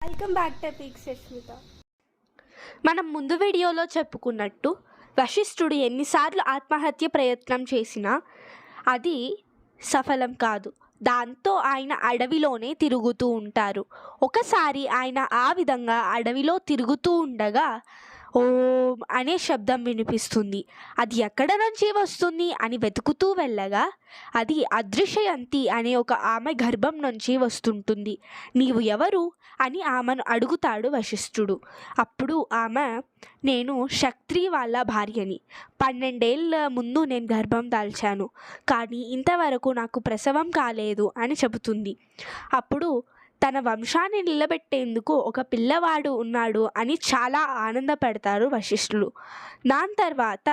Welcome back to peak Sushmita మనం ముందు వీడియోలో చెప్పుకున్నట్టు వశిష్ఠుడు ఎన్నిసార్లు ఆత్మహత్య ప్రయత్నం చేసినా అది సఫలం కాదు. దాంతో ఆయన అడవిలోనే తిరుగుతూ ఉంటారు. ఒకసారి ఆయన ఆ విధంగా అడవిలో తిరుగుతూ ఉండగా ఓం అనే శబ్దం వినిపిస్తుంది. అది ఎక్కడ నుంచి వస్తుంది అని వెతుకుతూ వెళ్ళగా అది అదృశ్యయంతి అనే ఒక ఆమె గర్భం నుంచి వస్తుంటుంది. నీవు ఎవరు? అని ఆమెను అడుగుతాడు వశిష్ఠుడు. అప్పుడు ఆమె నేను శక్తి వాళ్ళ భార్యని. పన్నెండేళ్ళ ముందు నేను గర్భం దాల్చాను. కానీ ఇంతవరకు నాకు ప్రసవం కాలేదు అని చెబుతుంది. అప్పుడు తన వంశాన్ని నిలబెట్టేందుకు ఒక పిల్లవాడు ఉన్నాడు అని చాలా ఆనందపడతారు వశిష్ఠులు. దాని తర్వాత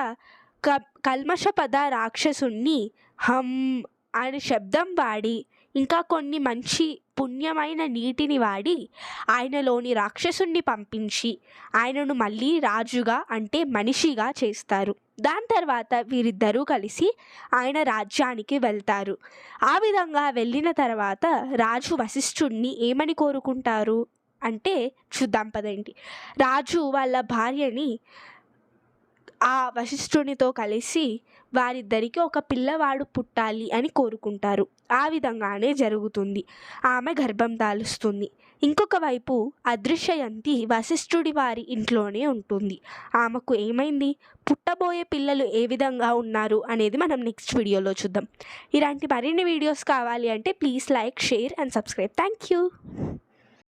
క కల్మషపద రాక్షసుణ్ణి హమ్ అనే శబ్దం వాడి ఇంకా కొన్ని మంచి పుణ్యమైన నీటిని వాడి ఆయనలోని రాక్షసుణ్ణి పంపించి ఆయనను మళ్ళీ రాజుగా అంటే మనిషిగా చేస్తారు. దాని తర్వాత వీరిద్దరూ కలిసి ఆయన రాజ్యానికి వెళ్తారు. ఆ విధంగా వెళ్ళిన తర్వాత రాజు వశిష్ఠుణ్ణి ఏమని కోరుకుంటారు? అంటే చూద్దాం పదండి. రాజు వాళ్ళ భార్యని ఆ వశిష్ఠునితో కలిసి వారిద్దరికీ ఒక పిల్లవాడు పుట్టాలి అని కోరుకుంటారు. ఆ విధంగానే జరుగుతుంది. ఆమె గర్భం దాలుస్తుంది. ఇంకొక వైపు అదృశ్యయంతి వశిష్ఠుడి వారి ఇంట్లోనే ఉంటుంది. ఆమెకు ఏమైంది? పుట్టబోయే పిల్లలు ఏ విధంగా ఉన్నారు అనేది మనం నెక్స్ట్ వీడియోలో చూద్దాం. ఇలాంటి మరిన్ని వీడియోస్ కావాలి అంటే please like share and subscribe. Thank you.